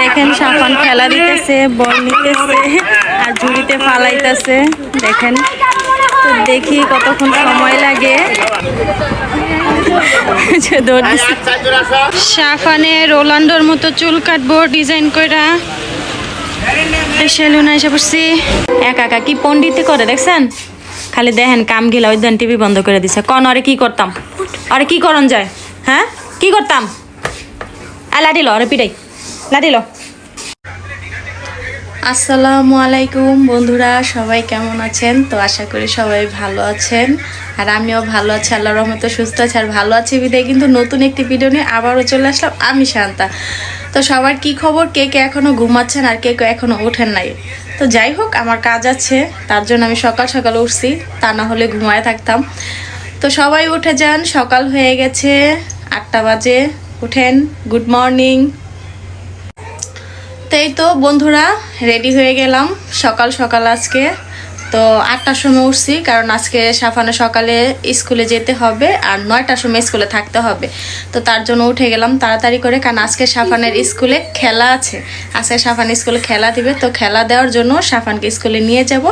দেখেন সাফান খেলা দিতেছে, বল নিতেছে আর ঝুড়িতে ফালাইতেছে, দেখেন। দেখি কতক্ষণ সময় লাগে। সাফানে রোলান্ডোর মতো চুল কাটবো ডিজাইন কইরা। সেলুনে এসে একা একা কি পন্ডিতে করে, দেখছেন? খালি দেখেন কাম গেলা ওই দেন টিভি বন্ধ করে দিছে। কন, আরে কি করতাম? আরে কি করন যায়? হ্যাঁ? কি করতাম? আ লাঠিল আরে পিটাই। লাঠিল আসসালামু আলাইকুম বন্ধুরা, সবাই কেমন আছেন? তো আশা করি সবাই ভালো আছেন। আর আমিও ভালো আছি আল্লাহ রহমতে সুস্থ আছি, আর ভালো আছি বিদায়। কিন্তু নতুন একটি ভিডিও নিয়ে আবারও চলে আসলাম আমি শান্তা। তো সবার কি খবর? কে কে এখনও ঘুমাচ্ছেন আর কে কে এখনও ওঠেন নাই? তো যাই হোক, আমার কাজ আছে, তার জন্য আমি সকাল সকাল উঠছি, তা না হলে ঘুমায় থাকতাম। তো সবাই উঠে যান, সকাল হয়ে গেছে, আটটা বাজে, উঠেন গুড মর্নিং তো এই তো বন্ধুরা রেডি হয়ে গেলাম। সকাল সকাল আজকে। তো আটটার সময় উঠছি, কারণ আজকে সাফানো সকালে স্কুলে যেতে হবে আর নয়টার সময় স্কুলে থাকতে হবে। তো তার জন্য উঠে গেলাম তাড়াতাড়ি করে, কারণ আজকে সাফানের স্কুলে খেলা আছে। আজকে সাফান স্কুলে খেলা দিবে, তো খেলা দেওয়ার জন্য সাফানকে স্কুলে নিয়ে যাব।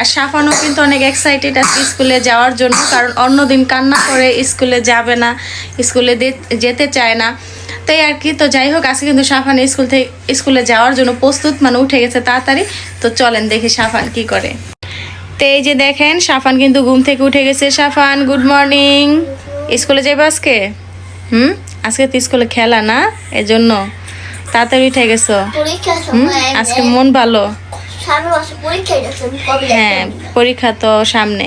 আর সাফানও কিন্তু অনেক এক্সাইটেড আছে স্কুলে যাওয়ার জন্য, কারণ অন্যদিন কান্না করে স্কুলে যাবে না, স্কুলে যেতে চায় না। তাই আর কি। তো যাই হোক আজকে কিন্তু সাফান স্কুল থেকে স্কুলে যাওয়ার জন্য প্রস্তুত মানে উঠে গেছে তাড়াতাড়ি। তো চলেন দেখি সাফান কি করে। তো এই যে দেখেন সাফান কিন্তু ঘুম থেকে উঠে গেছে। সাফান গুড মর্নিং স্কুলে যাবে আজকে? হুম? আজকে তো স্কুলে খেলা না এজন্য। তাড়াতাড়ি উঠে গেছো? হুম? আজকে মন ভালো? হ্যাঁ পরীক্ষা তো সামনে।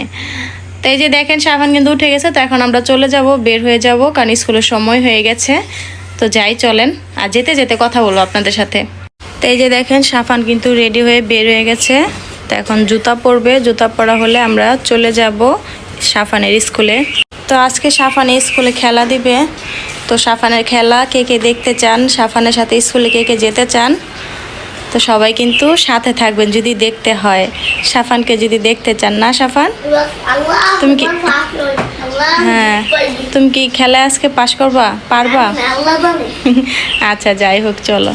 তো এই যে দেখেন সাফান কিন্তু উঠে গেছে। তো এখন আমরা চলে যাব বের হয়ে যাব কারণ স্কুলের সময় হয়ে গেছে। তো যাই চলেন। আর যেতে যেতে কথা বলব আপনাদের সাথে। তো এই যে দেখেন সাফান কিন্তু রেডি হয়ে বের হয়ে গেছে। তো এখন জুতা পরবে। জুতা পরা হলে আমরা চলে যাব সাফানের স্কুলে। তো আজকে সাফান স্কুলে খেলা দিবে। তো সাফানের খেলা কে কে দেখতে চান সাফানের সাথে স্কুলে কে কে যেতে চান তো সবাই কিন্তু সাথে থাকবেন যদি দেখতে হয়। সাফানকে যদি দেখতে চান না সাফান? তুমি কি- হ্যাঁ। তুমি কি খেলায় আজকে পাশ করবা? পারবা? আচ্ছা যাই হোক, চলো।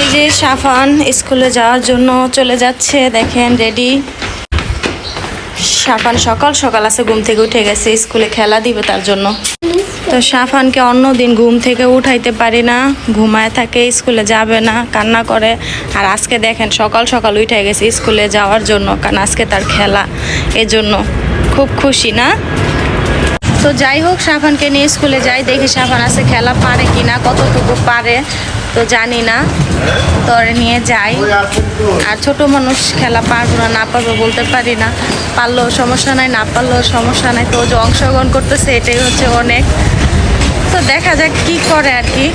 এই যে সাফান স্কুলে যাওয়ার জন্য চলে যাচ্ছে, দেখেন রেডি সাফান সকাল সকাল আছে, ঘুম থেকে উঠে গেছে, স্কুলে খেলা দিবে তার জন্য। তো সাফানকে অন্য দিন ঘুম থেকে উঠাইতে পারি না, ঘুমায় থাকে, স্কুলে যাবে না, কান্না করে। আর আজকে দেখেন, সকাল সকাল উঠে গেছে, স্কুলে যাওয়ার জন্য, কারণ আজকে তার খেলা এজন্য। খুব খুশি, না? তো যাই হোক সাফানকে নিয়ে স্কুলে যাই, দেখি সাফান আছে, খেলা পারে কি না, কতটুকু পারে, তো জানি না। তো নিয়ে যাই। আর ছোট মানুষ খেলা পারব না না পারব বলতে পারি না। পারলেও সমস্যা নাই, না পারলেও সমস্যা নাই, তো যে অংশগ্রহণ করতেছে, এটাই হচ্ছে অনেক। তো দেখা যাক কি করে আর কি।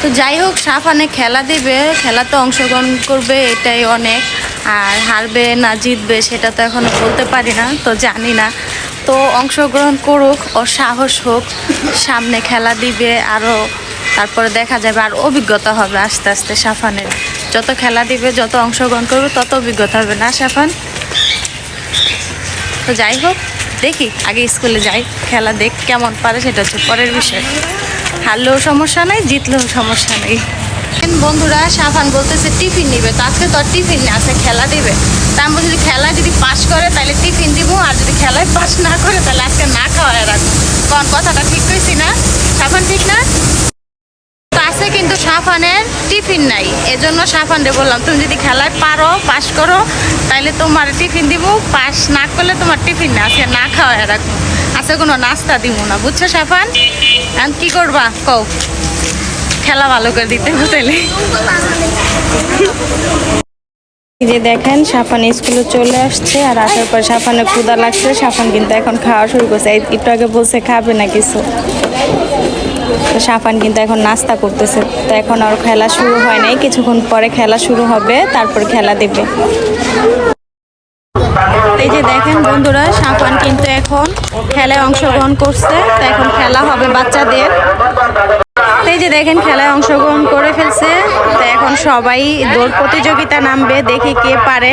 তো যাই হোক সাফানে খেলা দিবে, খেলাতে অংশগ্রহণ করবে, এটাই অনেক। আর হারবে না জিতবে সেটা তো এখনও বলতে পারি না, তো জানি না। তো অংশগ্রহণ করুক ও সাহস হোক, সামনে খেলা দিবে আরও তারপরে দেখা যাবে আর অভিজ্ঞতা হবে আস্তে আস্তে সাফানের। যত খেলা দিবে, যত অংশগ্রহণ করবে, তত অভিজ্ঞতা হবে না সাফান? তো যাই হোক, দেখি, আগে স্কুলে যাই, খেলা দেখ, কেমন পারে সেটা হচ্ছে পরের বিষয়। হারলেও সমস্যা নাই, জিতলেও সমস্যা নেই। বন্ধুরা সাফান বলতেছে টিফিন নিবে, তো আজকে তো টিফিন নেই, আজকে খেলা দিবে। তা আমি বলছি খেলায় যদি পাস করে, তাহলে টিফিন দিব, আর যদি খেলায় পাস না করে, তাহলে আজকে না খাওয়ায় রাখব কোন কথাটা ঠিক কইছি না? সাফান ঠিক না? আছে কিন্তু সাফানের টিফিন নাই, এজন্য সাফানরে বললাম, তুমি যদি খেলায় পারো, পাস করো, তাহলে তোমার টিফিন দিব, পাস না করলে তোমার টিফিন না আজকে না খাওয়ায় রাখব। আজকে কোনো নাস্তা দিব না, বুঝছ সাফান কি করবা? কও। খেলা ভালো করে দিতে তাহলে যে দেখেন সাফান স্কুলে চলে আসছে, আর আসার পর সাফানে ক্ষুদা লাগছে সাফান কিন্তু এখন খাওয়া শুরু করছে। একটু আগে বলছে, খাবে না কিছু। তো সাফান কিন্তু এখন নাস্তা করতেছে। তো এখন আর খেলা শুরু হয় নাই। কিছুক্ষণ পরে খেলা শুরু হবে, তারপর খেলা দেবে। এই যে দেখেন বন্ধুরা সাফান কিন্তু এখন খেলায় অংশগ্রহণ করছে। তো এখন খেলা হবে বাচ্চাদের। এই যে দেখেন খেলায় অংশগ্রহণ করে ফেলছে। তো এখন সবাই দৌড় প্রতিযোগিতা নামবে, দেখি কে পারে।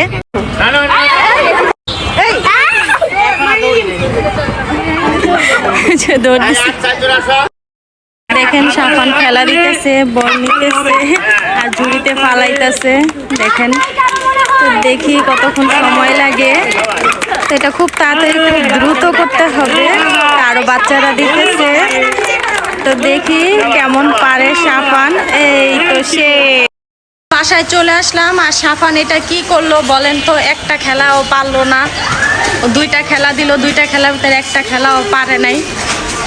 দেখেন সাফান খেলা দিতেছে, বল নিতেছে, আর ঝুড়িতে ফালাইতেছে, দেখেন। দেখি কতক্ষণ সময় লাগে। এটা খুব তাড়াতাড়ি খুব দ্রুত করতে হবে। আরও বাচ্চারা দিতেছে। তো দেখি কেমন পারে সাফান এই তো সে বাসায় চলে আসলাম আর সাফান এটা কি করল বলেন তো, একটা খেলাও পারল না। দুইটা খেলা দিল, দুইটা খেলার ভিতরে একটা খেলাও পারে নাই।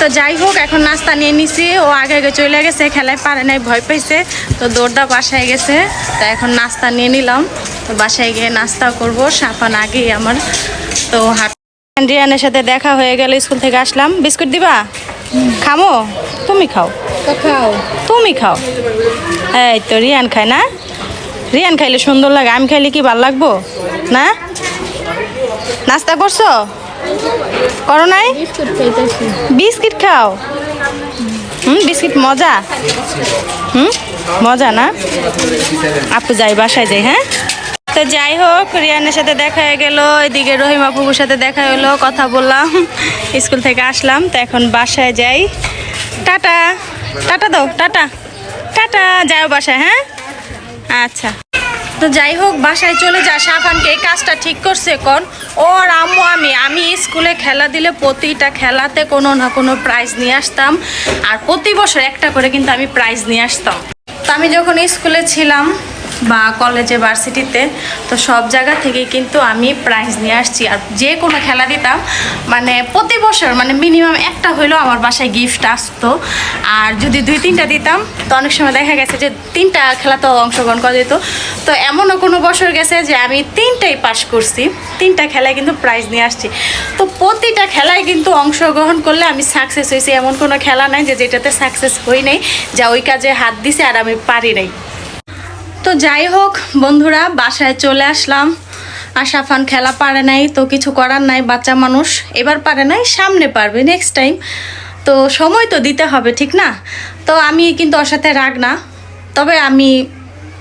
তো যাই হোক, এখন নাস্তা নিয়ে নিছি। ও আগে আগে চলে গেছে, খেলায় পারে নাই, ভয় পাইছে। তো দৌড়দা বাসায় গেছে। তো এখন নাস্তা নিয়ে নিলাম। তো বাসায় গিয়ে নাস্তা করব। সাফান আগেই আমার। তো হাট রিয়ানের সাথে দেখা হয়ে গেল, স্কুল থেকে আসলাম। বিস্কুট দিবা? খামো? তুমি খাও। খাও। তুমি খাও। এই তো রিয়ান খায় না? রিয়ান খাইলে সুন্দর লাগে। আমি খাইলে কি ভালো লাগবো? না? নাস্তা করছ? করো নাই? বিস্কিট খাও। হুম বিস্কিট মজা? হুম মজা না? আপু যাই বাসায় যাই হ্যাঁ? তো যাই হোক, রিয়ানের সাথে দেখা হয়ে গেল, এদিকে রহিমা আপুর সাথে দেখা হলো, কথা বললাম, স্কুল থেকে আসলাম, তো এখন বাসায় যাই। টাটা টাটা দাও, টাটা টাটা, যাও বাসায় হ্যাঁ? আচ্ছা। তো যাই হোক, বাসায় চলে যা সাফানকে এই কাজটা ঠিক করছে কোন ওর আম্মু, আমি আমি স্কুলে খেলা দিলে প্রতিটা খেলাতে কোনো না কোনো প্রাইজ নিয়ে আসতাম। আর প্রতি বছর একটা করে কিন্তু আমি প্রাইজ নিয়ে আসতাম। তো আমি যখন স্কুলে ছিলাম বা কলেজে ভার্সিটিতে তো সব জায়গা থেকে কিন্তু আমি প্রাইজ নিয়ে আসছি। আর যে কোনো খেলা দিতাম মানে প্রতি বছর মানে মিনিমাম একটা হইলেও আমার বাসায় গিফট আসতো। আর যদি দুই তিনটা দিতাম, তো অনেক সময় দেখা গেছে যে তিনটা খেলাতেও অংশগ্রহণ করা যেত। তো এমনও কোনো বছর গেছে যে আমি তিনটাই পাস করছি। তিনটা খেলায় কিন্তু প্রাইজ নিয়ে আসছি। তো প্রতিটা খেলায় কিন্তু অংশগ্রহণ করলে আমি সাকসেস হয়েছি। এমন কোনো খেলা নাই যে যেটাতে সাকসেস হই নাই, যা ওই কাজে হাত দিছে আর আমি পারি নাই। তো যাই হোক, বন্ধুরা, বাসায় চলে আসলাম। আর সাফান খেলা পারে নাই, তো কিছু করার নাই, বাচ্চা মানুষ এবার পারে নাই, সামনে পারবে নেক্সট টাইম তো সময় তো দিতে হবে, ঠিক না? তো আমি কিন্তু ওর সাথে রাগ না। তবে আমি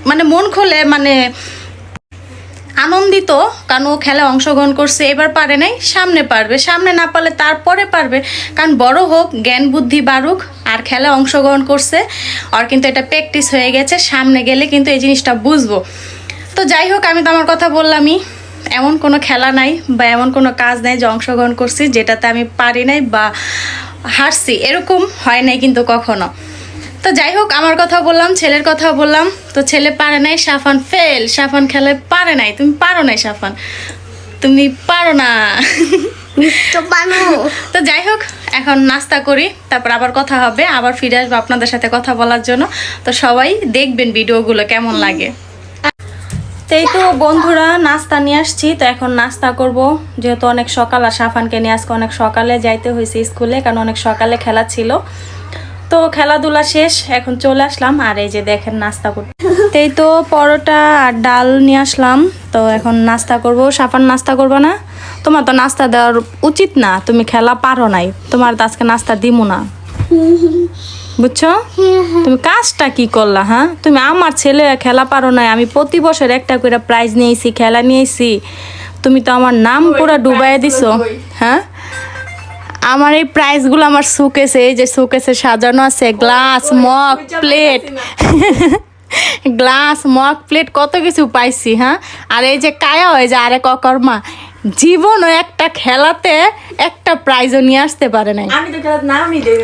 মানে মন খুলে মানে আনন্দিত, কারণ ও খেলায় অংশগ্রহণ করছে, এবার পারে নাই, সামনে পারবে। সামনে না পারলে তারপরে পারবে। কারণ বড় হোক, জ্ঞান, বুদ্ধি বাড়ুক, আর খেলায় অংশগ্রহণ করছে আর কিন্তু এটা প্র্যাকটিস হয়ে গেছে, সামনে গেলে কিন্তু এই জিনিসটা বুঝব। তো যাই হোক, আমি তো আমার কথা বললামই, এমন কোনো খেলা নাই বা এমন কোনো কাজ নাই যে অংশগ্রহণ করছি, যেটাতে আমি পারি নাই বা হারছি, এরকম হয় নাই কিন্তু কখনো। তো যাই হোক আমার কথা বললাম ছেলের কথা বললাম। তো ছেলে পারে নাই সাফান ফেল। সাফান খেলে পারে নাই। তুমি পারো নাই সাফান। তুমি পারো না। তো যাই হোক এখন নাস্তা করি তারপর আবার কথা হবে আবার ফিরে আসব আপনাদের সাথে কথা বলার জন্য। তো সবাই দেখবেন ভিডিওগুলো কেমন লাগে। তো এই তো বন্ধুরা নাস্তা নিয়ে আসছি। তো এখন নাস্তা করব। যেহেতু অনেক সকাল আর সাফানকে নিয়ে আজকে অনেক সকালে যাইতে হয়েছে স্কুলে কারণ অনেক সকালে খেলা ছিল। তো খেলাধুলা শেষ এখন চলে আসলাম। আর এই যে দেখেন নাস্তা করতে। এই তো পরোটা আর ডাল নিয়ে আসলাম। তো এখন নাস্তা করব। সাফান নাস্তা করব না? তোমার তো নাস্তা দেওয়ার উচিত না। তুমি খেলা পারো নাই। তোমার তো আজকে নাস্তা দিমু না। বুঝছ? তুমি কাজটা কি করলা হ্যাঁ? তুমি আমার ছেলে খেলা পারো নাই। আমি প্রতি বছর একটা করে প্রাইজ নিয়েছি খেলা নিয়েছি তুমি তো আমার নাম পুরো ডুবাই দিছো। হ্যাঁ? আমার এই প্রাইসগুলো আমার সুকেসে এই যে শোকেসে সাজানো আছে glass mug plate glass mug plate কত কিছু পাইছি হ্যাঁ? আর এই যে কায়া হয়ে যে আরে অকর্মা জীবনও একটা খেলাতে একটা প্রাইজও নিয়ে আসতে পারে নাই। আমি তো খেলার নামই দিই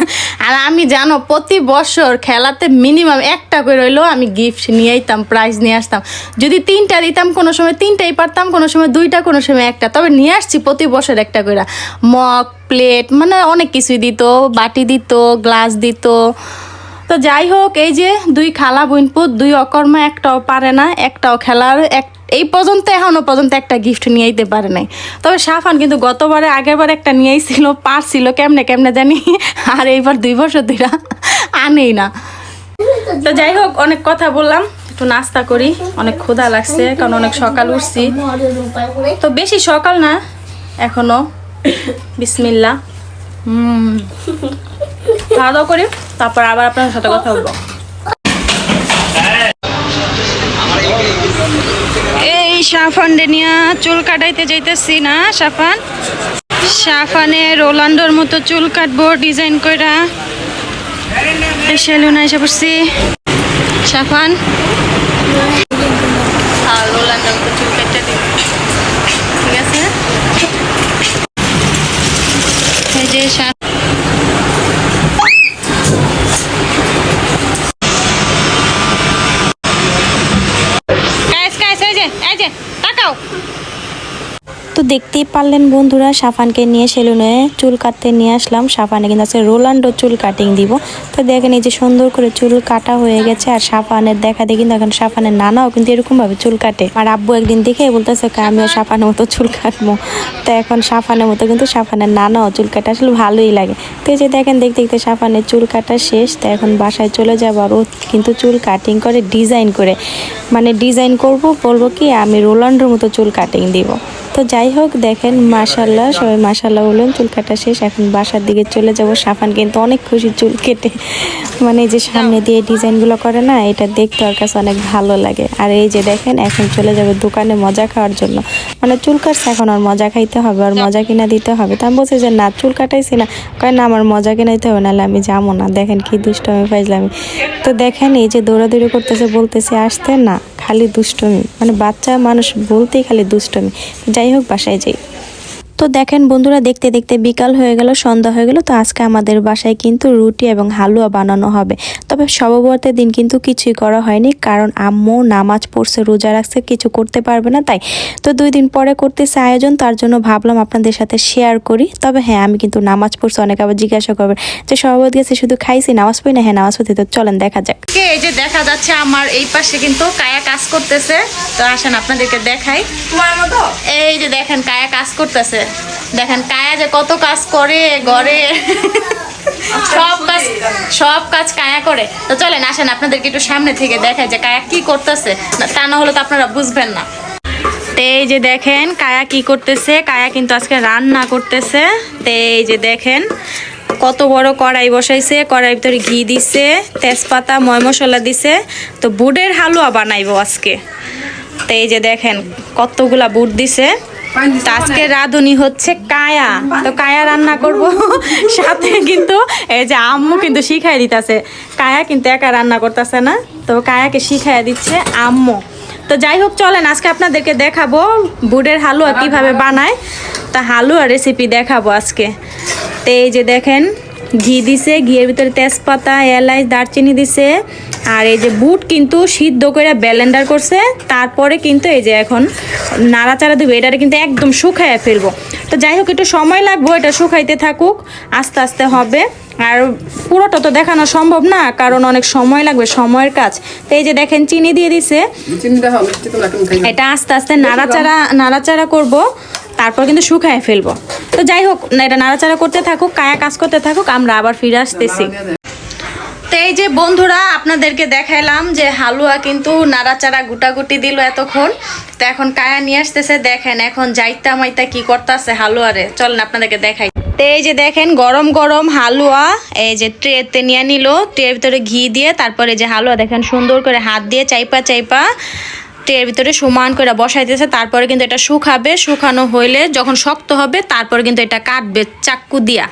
আর আমি জানো প্রতি বছর খেলাতে মিনিমাম একটা করে রইলেও আমি গিফট নিয়ে আইতাম প্রাইজ নিয়ে আসতাম। যদি তিনটা দিতাম কোনো সময় তিনটাই পারতাম কোনো সময় দুইটা কোনো সময় একটা। তবে নিয়ে আসছি প্রতি বছর একটা করে। মগ প্লেট মানে অনেক কিছুই দিত বাটি দিত গ্লাস দিত। তো যাই হোক এই যে দুই খালা বইনপুত দুই অকর্মা একটাও পারে না একটাও খেলার এক এই পর্যন্ত, এখনও পর্যন্ত একটা গিফট নিয়ে আইতে পারে নাই। তবে সাফান কিন্তু গতবারে আগের বার একটা নিয়ে আইছিল পারছিল, কেমনে কেমনে জানি, আর এইবার দুই বছর ধরে আনেই না। তো যাই হোক, অনেক কথা বললাম, একটু নাস্তা করি, অনেক ক্ষুধা লাগছে, কারণ অনেক সকাল উঠছি। তো বেশি সকাল না, এখনও। বিসমিল্লা হুম। খাওয়া দাওয়া করি, তারপর আবার আপনার সাথে কথা বলব। এই সাফানডে ডেনিয়া চুল কাটাইতে যাইতেছি না সাফান। সাফানে রোলান্ডোর মতো চুল কাটবো ডিজাইন কইরা। সেলুনে এসে পড়ছি। সাফান। আর রোলান্ডার মতো চুল কেটে দিই ঠিক আছে? এই যে তো দেখতেই পারলেন বন্ধুরা সাফানকে নিয়ে সেলুনে চুল কাটতে নিয়ে আসলাম। সাফানে কিন্তু আছে রোলান্ডো চুল কাটিং দিব। তো দেখেন এই যে সুন্দর করে চুল কাটা হয়ে গেছে আর সাফানের দেখা দেখি কিন্তু এখন সাফানের নানাও কিন্তু এরকমভাবে চুল কাটে। আর আব্বু একদিন দেখে বলতেছে "কা, আমিও সাফানের মতো চুল কাটবো। তো এখন সাফানের মতো কিন্তু সাফানের নানাও চুল কাটা আসলে ভালোই লাগে। তো এই যে দেখেন দেখতে দেখতে সাফানের চুল কাটা শেষ তো এখন বাসায় চলে যাব আর ও কিন্তু চুল কাটিং করে ডিজাইন করে। মানে ডিজাইন করব বলব কি আমি রোলান্ডোর মতো চুল কাটিং দিব। তো যাই হোক, দেখেন মাশাল্লাহ সবাই মাশাল্লাহ বলুন চুল কাটা শেষ, এখন বাসার দিকে চলে যাব। সাফান কিন্তু অনেক খুশি চুল কেটে। মানে যে সামনে দিয়ে ডিজাইনগুলো করে না, এটা দেখতে ওর কাছে অনেক ভালো লাগে। আর এই যে দেখেন, এখন চলে যাবে দোকানে মজা খাওয়ার জন্য। মানে চুল কাটছে এখন, আর মজা খাইতে হবে, আর মজা কিনা দিতে হবে। তা আমি বলছি যে, না, চুল কাটাইছি না। কয়, না, আমার মজা কিনা দিতে হবে, নাহলে আমি যাব না। দেখেন কি দুষ্টমি পাইছিলাম তো দেখেন এই যে দৌড়াদৌড়ি করতেছে, বলতেছে, আসতে না, খালি দুষ্টমি। মানে বাচ্চা মানুষ বলতেই খালি দুষ্টমি। যাই হোক, বাসায় যাই। তো দেখেন বন্ধুরা দেখতে দেখতে বিকাল হয়ে গেল সন্ধ্যা হয়ে গেল। তো আজকে আমাদের বাসায় কিন্তু রুটি এবং হালুয়া বানানো হবে। তবে সববর্তের দিন কিন্তু কিছুই করা হয়নি কারণ আম্মু নামাজ পড়ছে রোজা রাখছে কিছু করতে পারবে না তাই। তো দুই দিন পরে করতেছে আয়োজন তার জন্য ভাবলাম আপনাদের সাথে শেয়ার করি। তবে হ্যাঁ আমি কিন্তু নামাজ পড়ছি অনেক আবার জিজ্ঞাসা করবে যে সভাপতি গেছে শুধু খাইছি নামাজ পড়ি না? হ্যাঁ নামাজ পড়তে তো চলেন দেখা যাক। এই যে দেখা যাচ্ছে আমার এই পাশে কিন্তু কায়া কাজ করতেছে। তো আসেন আপনাদেরকে দেখাই। তোমার মতো? এই যে দেখেন কায়া কাজ করতেছে। দেখেন কায়া যে কত কাজ করে ঘরে। সব কাজ সব কাজ কায়া করে। তো চলেন, আসেন আপনাদেরকে একটু সামনে থেকে দেখায় যে কায়া কি করতেছে। তা না হলে তো আপনারা বুঝবেন না। তো এই যে দেখেন কায়া কি করতেছে, কায়া কিন্তু আজকে রান্না করতেছে। তো এই যে দেখেন কত বড় কড়াই বসাইছে, কড়াইয়ের ভিতরে ঘি দিছে, তেজপাতা ময় মশলা দিছে। তো বুটের হালুয়া বানাইবো আজকে। তো এই যে দেখেন কতগুলা বুট দিছে। আজকে রাঁধুনি হচ্ছে কায়া। তো কায়া রান্না করব। সাথে কিন্তু এই যে আম্মু কিন্তু শিখাই দিতেছে। কায়া কিন্তু একা রান্না করতেছে না। তো কায়াকে শিখাই দিচ্ছে আম্মু। তো যাই হোক, চলেন, আজকে আপনাদেরকে দেখাবো বুডের হালুয়া কীভাবে বানায়। তা হালুয়া রেসিপি দেখাবো আজকে। তো এই যে দেখেন ঘি দিছে ঘিয়ের ভিতরে তেজপাতা এলাচ দারচিনি দিছে। আর এই যে বুট কিন্তু সিদ্ধ করে ব্যালেন্ডার করছে। তারপরে কিন্তু এই যে এখন নাড়াচাড়া দেবে এটারে কিন্তু একদম শুকাইয়া ফেলব। তো যাই হোক একটু সময় লাগবো এটা শুকাইতে থাকুক আস্তে আস্তে হবে। আর পুরোটা তো দেখানো সম্ভব না কারণ অনেক সময় লাগবে সময়ের কাজ। তো এই যে দেখেন চিনি দিয়ে দিছে। খাই এটা আস্তে আস্তে নাড়াচাড়া নাড়াচাড়া করব। তারপর কিন্তু শুকায় ফেলব। তো যাই হোক এটা নাড়াচাড়া করতে থাকুক, কায়া কাজ করতে থাকুক, আমরা আবার ফিরে আসতেছি। তো এই যে বন্ধুরা, আপনাদেরকে দেখাইলাম যে হালুয়া কিন্তু নাড়াচাড়া গুটাগুটি দিল এতক্ষণ। তো এখন কায়া নিয়ে আসতেছে, দেখেন এখন যাইতা মাইতা কি করতেছে হালুয়ারে। চলেন আপনাদেরকে দেখাই। তো এই যে দেখেন, গরম গরম হালুয়া এই যে ট্রেতে নিয়ে নিল, ট্রের ভিতরে ঘি দিয়ে, তারপরে যে হালুয়া দেখেন সুন্দর করে হাত দিয়ে চাইপা চাইপা ট্রের ভিতরে সমান করে বসাইতেছে তারপরে কিন্তু এটা শুকাবে। শুকানো হইলে যখন শক্ত হবে তারপরে কিন্তু এটা কাটবে চাক্কু দিয়া।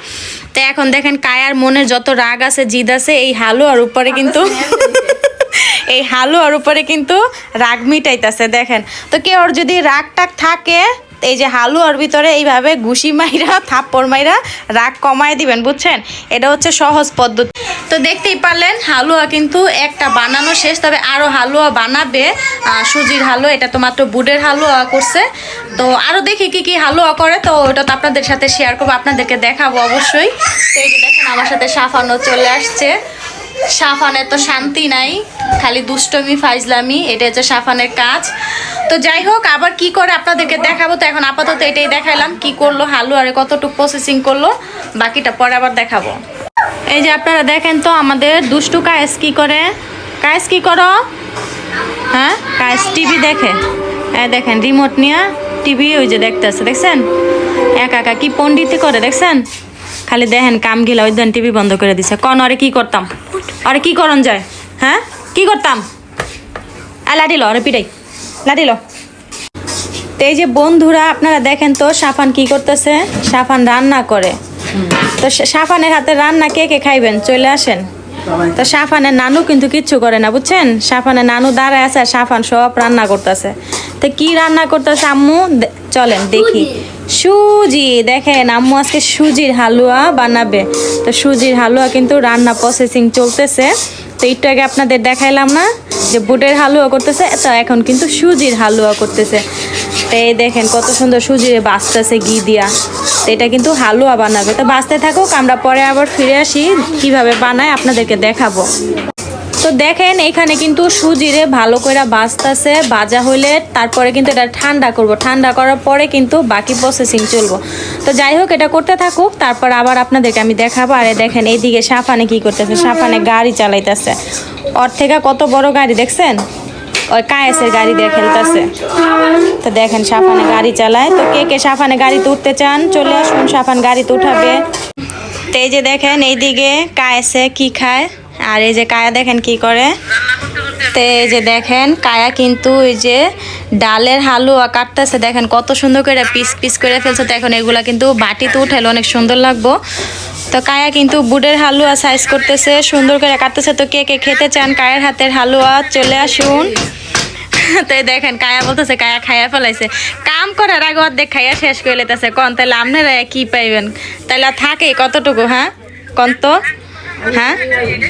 তো এখন দেখেন কায়ার মনে যত রাগ আছে জিদ আছে এই হালুয়ার উপরে কিন্তু এই হালুয়ার উপরে কিন্তু রাগ মিটাইতেছে দেখেন। তো কেউ যদি রাগ টাগ থাকে এই যে হালুয়ার ভিতরে এইভাবে ঘুষি মাইরা, থাপ্পড় মাইরা রাগ কমায় দিবেন, বুঝছেন? এটা হচ্ছে সহজ পদ্ধতি। তো দেখতেই পারলেন, হালুয়া কিন্তু একটা বানানো শেষ, তবে আরও হালুয়া বানাবে। সুজির হালুয়া, এটা তো মাত্র বুটের হালুয়া করছে। তো আরও দেখি কি কি হালুয়া করে, তো ওটা তো আপনাদের সাথে শেয়ার করব, আপনাদেরকে দেখাবো অবশ্যই। তো এই যে দেখেন, আমার সাথে সাফানো চলে আসছে। সাফানের তো শান্তি নাই, খালি দুষ্টমি ফাইজলামি এটা হচ্ছে সাফানের কাজ। তো যাই হোক, আবার কি করে আপনাদেরকে দেখাবো? তো এখন আপাতত এটাই দেখাইলাম, কি করল হালু হালুয়ারে কতটুকু প্রসেসিং করল, বাকিটা পরে আবার দেখাবো। এই যে আপনারা দেখেন তো, আমাদের দুষ্টু কায়েস কি করে? কায়েস কি করো? হ্যাঁ কায়েস টিভি দেখে। হ্যাঁ দেখেন রিমোট নিয়ে টিভি ওই যে দেখতেছে, দেখছেন? একা একা কি পণ্ডিতি করে, দেখছেন? খালি দেখেন কাম গিলা ওই দেন টিভি বন্ধ করে দিছে। কন, আরে কি করতাম? আরে কি করন যায়? হ্যাঁ কি করতাম? আ লাঠিল আরে পিটাই। লাঠিল তো এই যে বন্ধুরা, আপনারা দেখেন তো সাফান কি করতেছে? সাফান রান্না করে। তো সাফানের হাতে রান্না কে কে খাইবেন? চলে আসেন। তো সাফানের নানু কিন্তু কিচ্ছু করে না, বুঝছেন? সাফানের নানু দাঁড়ায় আছে, সাফান সব রান্না করতেছে। তো কি রান্না করতেছে আম্মু? চলেন দেখি। সুজি। দেখেন আম্মু আজকে সুজির হালুয়া বানাবে। তো সুজির হালুয়া কিন্তু রান্না প্রসেসিং চলতেছে। তো একটু আগে আপনাদের দেখাইলাম না যে বুটের হালুয়া করতেছে তো এখন কিন্তু সুজির হালুয়া করতেছে। তো এই দেখেন কত সুন্দর সুজির বাঁচতেছে ঘি দিয়া। তো এটা কিন্তু হালুয়া বানাবে। তো বাঁচতে থাকুক আমরা পরে আবার ফিরে আসি। কীভাবে বানায় আপনাদেরকে দেখাবো। তো দেখেন, এখানে কিন্তু সুজিরে ভালো করে বাজতেছে, বাজা হইলে তারপরে কিন্তু এটা ঠান্ডা করব। ঠান্ডা করার পরে কিন্তু বাকি প্রসেসিং চলবো। তো যাই হোক, এটা করতে থাকুক, তারপর আবার আপনাদেরকে আমি দেখাবো। আরে দেখেন, এইদিকে সাফানে কি করতেছে, সাফানে গাড়ি চালাইতেছে। ওর থেকে কত বড় গাড়ি দেখছেন? ওই কায়েসের গাড়ি দিয়ে খেলতেছে। তো দেখেন, সাফানে গাড়ি চালায়। তো কে কে সাফানে গাড়িতে উঠতে চান, চলে আসুন, সাফান গাড়িতে উঠাবে। তো এই যে দেখেন, এইদিকে কায়েসে কি খায়? আর এই যে কায়া দেখেন কি করে? তো এই যে দেখেন, কায়া কিন্তু ওই যে ডালের হালুয়া কাটতেছে। দেখেন কত সুন্দর করে পিস পিস করে ফেলছে। তো এখন এগুলা কিন্তু বাটিতে উঠাইলে অনেক সুন্দর লাগবো। তো কায়া কিন্তু বুটের হালুয়া সাইজ করতেছে, সুন্দর করে কাটতেছে। তো কে কে খেতে চান, কায়ের হাতের হালুয়া, চলে আসুন। তো দেখেন, কায়া বলতেছে, কায়া খাইয়া ফেলাইছে। কাম করার আগে অর্ধেক খাইয়া শেষ করে লেতেছে কন তাহলে আপনারা কি পাইবেন? তাহলে থাকে কতটুকু হ্যাঁ? কন তো? হ্যাঁ?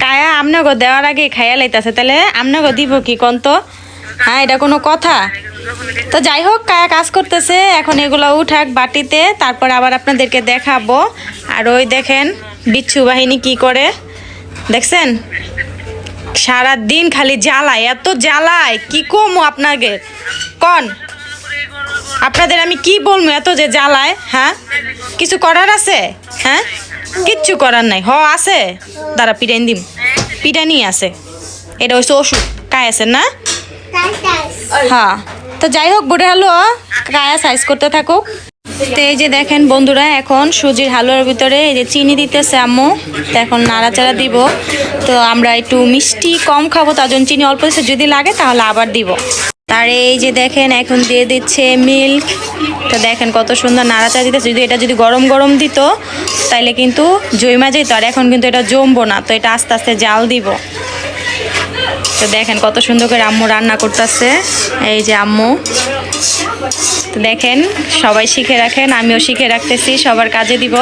কায়া আপনাকে দেওয়ার আগে খাইয়া লাইতেছে। তাহলে আপনাকে দিব কি কন তো? হ্যাঁ এটা কোনো কথা? তো যাই হোক, কায়া কাজ করতেছে। এখন এগুলো উঠাক বাটিতে, তারপর আবার আপনাদেরকে দেখাবো। আর ওই দেখেন, বিচ্ছু বাহিনী কি করে? দেখছেন? সারা দিন খালি জ্বালায়, এত জ্বালায়। কি কমু আপনাকে? কন? আপনাদের আমি কি বলব, এত যে জ্বালায় হ্যাঁ? কিছু করার আছে? হ্যাঁ? কিচ্ছু করার নাই। হ, আছে। দাঁড়া, পিটাইন দিম। পিটানি আছে। এটা হচ্ছে ওষুধ। কায়াছে না? হ্যাঁ তো যাই হোক, বুড়ে হালুয়া কায়া সাইজ করতে থাকুক। তো এই যে দেখেন বন্ধুরা, এখন সুজির হালুয়ার ভিতরে এই যে চিনি দিতেছে আম্মু। তো এখন নাড়াচাড়া দিব। তো আমরা একটু মিষ্টি কম খাব, তার জন্য চিনি অল্প যদি লাগে তাহলে আবার দিব। তার এই যে দেখেন, এখন দিয়ে দিচ্ছে মিল্ক তো দেখেন কত সুন্দর নাড়াচাড়া দিতেছে। যদি এটা যদি গরম গরম দিত, তাইলে কিন্তু জৈমা যেত আর এখন কিন্তু এটা জমবো না, তো এটা আস্তে আস্তে জাল দিব। তো দেখেন কত সুন্দর করে আম্মু রান্না করতেছে। এই যে আম্মু। তো দেখেন, সবাই শিখে রাখেন, আমিও শিখে রাখতেছি, সবার কাজে দিব।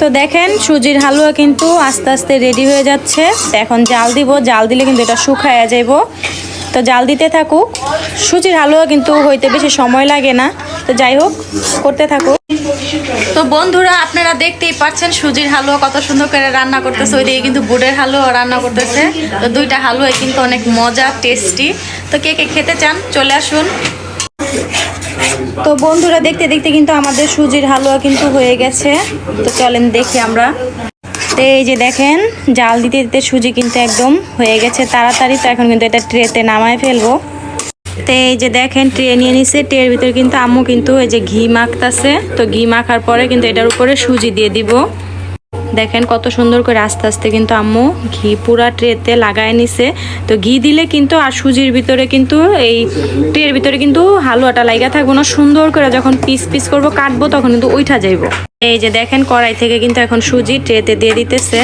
তো দেখেন, সুজির হালুয়া কিন্তু আস্তে আস্তে রেডি হয়ে যাচ্ছে। এখন জাল দিব, জাল দিলে কিন্তু এটা শুকায়া যাইব। তো জাল দিতে থাকুক। সুজির হালুয়া কিন্তু হইতে বেশি সময় লাগে না। তো যাই হোক করতে থাকুক। তো বন্ধুরা আপনারা দেখতেই পাচ্ছেন সুজির হালুয়া কত সুন্দর করে রান্না করতেছে। ওইদিকে কিন্তু বুটের হালুয়া রান্না করতেছে। তো দুইটা হালুয়াই কিন্তু অনেক মজা টেস্টি তো কে কে খেতে চান চলে আসুন। তো বন্ধুরা দেখতে দেখতে কিন্তু আমাদের সুজির হালুয়া কিন্তু হয়ে গেছে। তো চলেন দেখি আমরা। তো এই যে দেখেন, জাল দিতে দিতে সুজি কিন্তু একদম হয়ে গেছে তাড়াতাড়ি, তো এখন কিন্তু এটা ট্রেতে নামায় ফেলব। তো এই যে দেখেন, ট্রে নিয়ে নিছে, ট্রের ভিতরে কিন্তু আম্মু কিন্তু এই যে ঘি মাখতেছে, তো ঘি মাখার পরে কিন্তু এটার উপরে সুজি দিয়ে দিব। দেখেন কত সুন্দর করে আস্তে আস্তে কিন্তু আম্মু ঘি পুরা ট্রেতে লাগায় নিছে। তো ঘি দিলে কিন্তু আর সুজির ভিতরে কিন্তু এই ট্রের ভিতরে কিন্তু হালুয়াটা লাগা থাকব না। সুন্দর করে যখন পিস পিস করব, কাটবো, তখন কিন্তু উঠা যাইব। এই যে দেখেন কড়াই থেকে কিন্তু এখন সুজি ট্রেতে দিয়ে দিতেছে।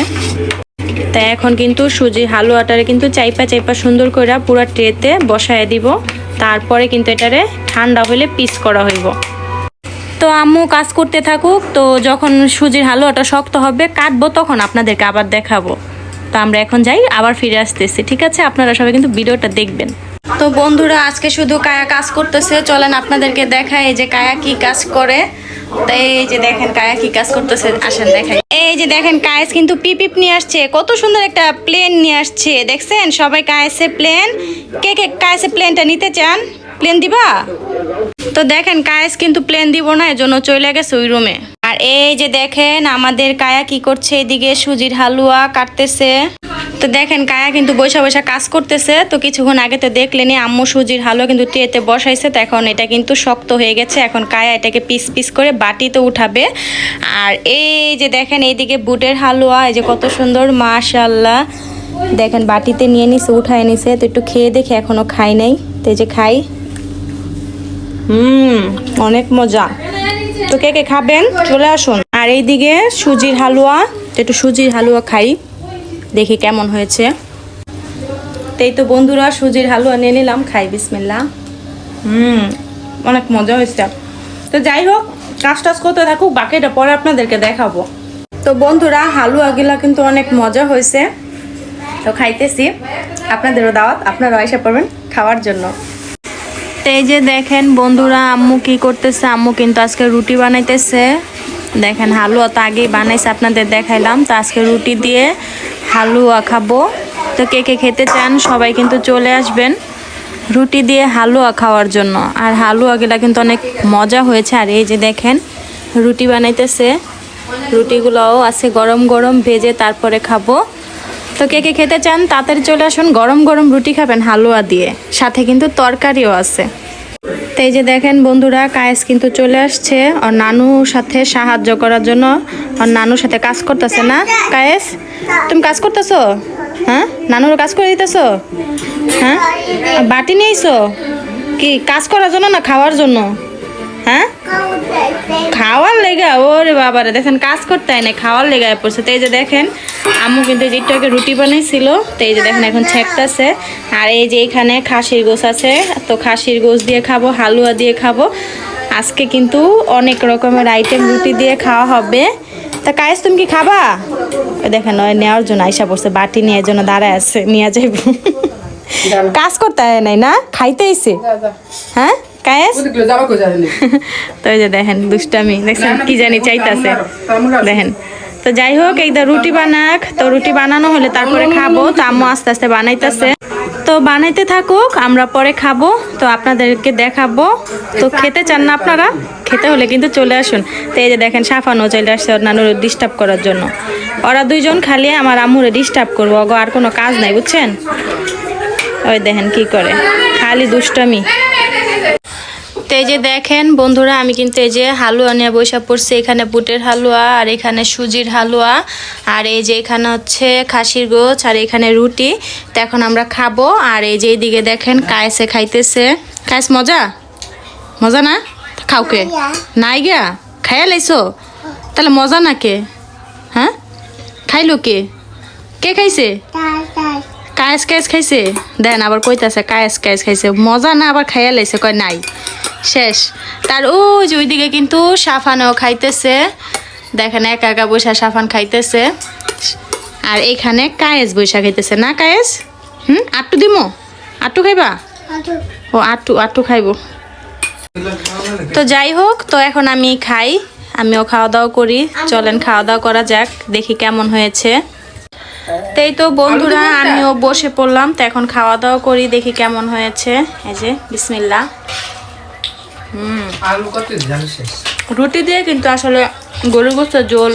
তা এখন কিন্তু সুজি হালুয়াটারে কিন্তু চাইপা চাইপা সুন্দর করে পুরা ট্রেতে বসায় দিব। তারপরে কিন্তু এটারে ঠান্ডা হলে পিস করা হইব। তো আম্মু কাজ করতে থাকুক, তো যখন সুজির হালুয়াটা শক্ত হবে, কাটবো তখন আপনাদেরকে আবার দেখাবো। তো আমরা এখন যাই, আবার ফিরে আসতেছি, ঠিক আছে? আপনারা সবাই কিন্তু ভিডিওটা দেখবেন। তো বন্ধুরা, আজকে শুধু কায়া কাজ করতেছে। চলেন আপনাদেরকে এই যে কায়া কি কাজ করে। তো এই যে দেখেন কায়া কি কাজ করতেছে, আসেন দেখাই। এই যে দেখেন, কায়েস কিন্তু পিপিপ নিয়ে আসছে। কত সুন্দর একটা প্লেন নিয়ে আসছে। দেখছেন? সবাই কায়েসে প্লেন। কে কে কায়েসে প্লেনটা নিতে চান? প্লেন দিবা? তো দেখেন, কায়েস কিন্তু প্লেন দিব না, এজন্য চলে গেছে ওই রুমে। আর এই যে দেখেন, আমাদের কায়া কি করছে এদিকে, সুজির হালুয়া কাটতেছে। তো দেখেন, কায়া কিন্তু বৈশা বৈশা কাজ করতেছে। তো কিছুক্ষণ আগে তো দেখলেনি আম্মু সুজির হালুয়া কিন্তু ট্রেতে বসাইছে। তো এখন এটা কিন্তু শক্ত হয়ে গেছে। এখন কায়া এটাকে পিস পিস করে বাটিতে উঠাবে। আর এই যে দেখেন, এইদিকে বুটের হালুয়া, এই যে কত সুন্দর মাশাল্লাহ দেখেন, বাটিতে নিয়ে নিছে, উঠায় নিছে। তো একটু খেয়ে দেখে, এখনও খাই নাই। তো এই যে খাই। হুম, অনেক মজা। তো কে কে খাবেন? চলে আসুন। আর এইদিকে সুজির হালুয়া। একটু সুজির হালুয়া খাই, দেখি কেমন হয়েছে। তাই তো বন্ধুরা, সুজির হালুয়া নিয়ে নিলাম, খাই বিসমিল্লা হুম, অনেক মজা হয়েছে। তো যাই হোক, কাজ টাজ করতে থাকুক, বাকিটা পরে আপনাদেরকে দেখাবো। তো বন্ধুরা হালুয়াগুলা কিন্তু অনেক মজা হয়েছে। তো খাইতেছি। আপনাদেরও দাওয়াত, আপনারাও এসে পড়বেন খাওয়ার জন্য। তো এই যে দেখেন বন্ধুরা, আম্মু কি করতেছে? আম্মু কিন্তু আজকে রুটি বানাইতেছে। দেখেন, হালুয়া তো আগেই বানাইছে, আপনাদের দেখাইলাম। তো আজকে রুটি দিয়ে হালুয়া খাব। তো কে কে খেতে চান, সবাই কিন্তু চলে আসবেন রুটি দিয়ে হালুয়া খাওয়ার জন্য। আর হালুয়াগুলা কিন্তু অনেক মজা হয়েছে। আর এই যে দেখেন, রুটি বানাইতেছে। রুটিগুলোও আছে গরম গরম ভেজে তারপরে খাব। তো কে কে খেতে চান, তাড়াতাড়ি চলে আসুন, গরম গরম রুটি খাবেন হালুয়া দিয়ে। সাথে কিন্তু তরকারিও আছে। তো এই যে দেখেন বন্ধুরা, কায়েস কিন্তু চলে আসছে। আর নানুর সাথে সাহায্য করার জন্য। আর নানুর সাথে কাজ করতেছে না, কায়েস? তুমি কাজ করতেছো? হ্যাঁ? নানুর কাজ করে দিতেছো? হ্যাঁ? বাটি নিয়েছো? কি, কাজ করার জন্য না খাওয়ার জন্য? হ্যাঁ? খাওয়ার লেগা ওরে বাবারে দেখেন কাজ করতে হয় না খাওয়ার লেগা পড়ছে। তো এই যে দেখেন আম্মু কিন্তু এই যে একটু আগে রুটি বানাইছিল। তো এই যে দেখেন এখন ছেঁকতেছে। আর এই যে এখানে খাসির গোস আছে তো খাসির গোস দিয়ে খাব হালুয়া দিয়ে খাব। আজকে কিন্তু অনেক রকমের আইটেম রুটি দিয়ে খাওয়া হবে। তা কায়েস তুমি কি খাবা? দেখেন ওই নেওয়ার জন্য আইসা পড়ছে বাটি নিয়ে জন্য দাঁড়ায় আছে নিয়ে যাইব। কাজ করতে হয় নাই না? খাইতে হ্যাঁ? কায়েস? তো এই যে দেখেন দুষ্টামি। দেখছেন কি জানি চাইতাছে। দেখেন। তো যাই হোক এইটা রুটি বানাক তো রুটি বানানো হলে তারপরে খাব। তো আম্মু আস্তে আস্তে বানাইতেছে। তো বানাইতে থাকুক আমরা পরে খাব। তো আপনাদেরকে দেখাবো। তো খেতে চান না আপনারা? খেতে হলে কিন্তু চলে আসুন। তো এই যে দেখেন সাফানো চলে আসছে ওর নানুর ডিস্টার্ব করার জন্য। ওরা দুইজন খালি আমার আম্মুরে ডিস্টার্ব করব। অগো আর কোনো কাজ নাই বুঝছেন? ওই দেখেন কি করে। খালি দুষ্টামি। তো এই যে দেখেন বন্ধুরা, আমি কিন্তু এই যে হালুয়া নিয়ে বসে পড়ছি। এখানে বুটের হালুয়া আর এখানে সুজির হালুয়া। আর এই যে এখানে হচ্ছে খাসির গোছ আর এখানে রুটি। তো এখন আমরা খাব। আর এই যে এইদিকে দেখেন কায়েসে খাইতেছে। কায়েস, মজা? মজা না? খাও কে? নাই গিয়া? খাইয়া লাইছো? তাহলে মজা না কে? হ্যাঁ? খাইলো কে? কে খাইছে? কায়েস কায়েস খাইছে? দেন আবার কইতাছে, কায়েস কায়েস খাইছে। মজা না, আবার খাইয়া লাইছে। কয়, নাই। শেষ। তার ওই যে ওইদিকে কিন্তু সাফানও খাইতেছে। দেখেন একা একা বৈশা সাফান খাইতেছে। আর এখানে কায়েস বৈশা খাইতেছে। না কায়েস? হুম? আটটু দিমো? আটটু খাইবা? ও আটটু আটটু খাইবো। তো যাই হোক তো এখন আমি খাই। আমিও খাওয়া দাওয়া করি। চলেন খাওয়া দাওয়া করা যাক দেখি কেমন হয়েছে। তাই তো বন্ধুরা আমিও বসে পড়লাম। তো এখন খাওয়া দাওয়া করি দেখি কেমন হয়েছে। এই যে বিসমিল্লা আলু রুটি দিয়ে কিন্তু আসলে গরুর গোস্তের ঝোল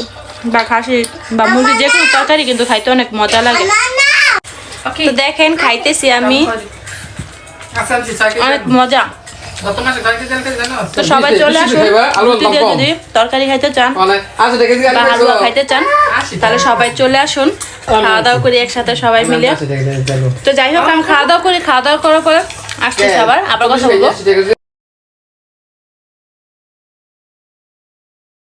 বা খাসি বা মুরগি যে কোনো তরকারি কিন্তু খাইতে অনেক মজা লাগে। তো দেখেন খাইতেছি আমি। অনেক মজা। তো সবাই চলে আসুন। রুটি দিয়ে যদি তরকারি খাইতে চান আচ্ছা বা হালুয়া খাইতে চান তাহলে সবাই চলে আসুন। খাওয়া দাওয়া করি একসাথে সবাই মিলে। তো যাই হোক আমি খাওয়া দাওয়া করি খাওয়া দাওয়া করার পরে আসতেছি আবার। আবার কথা বলব।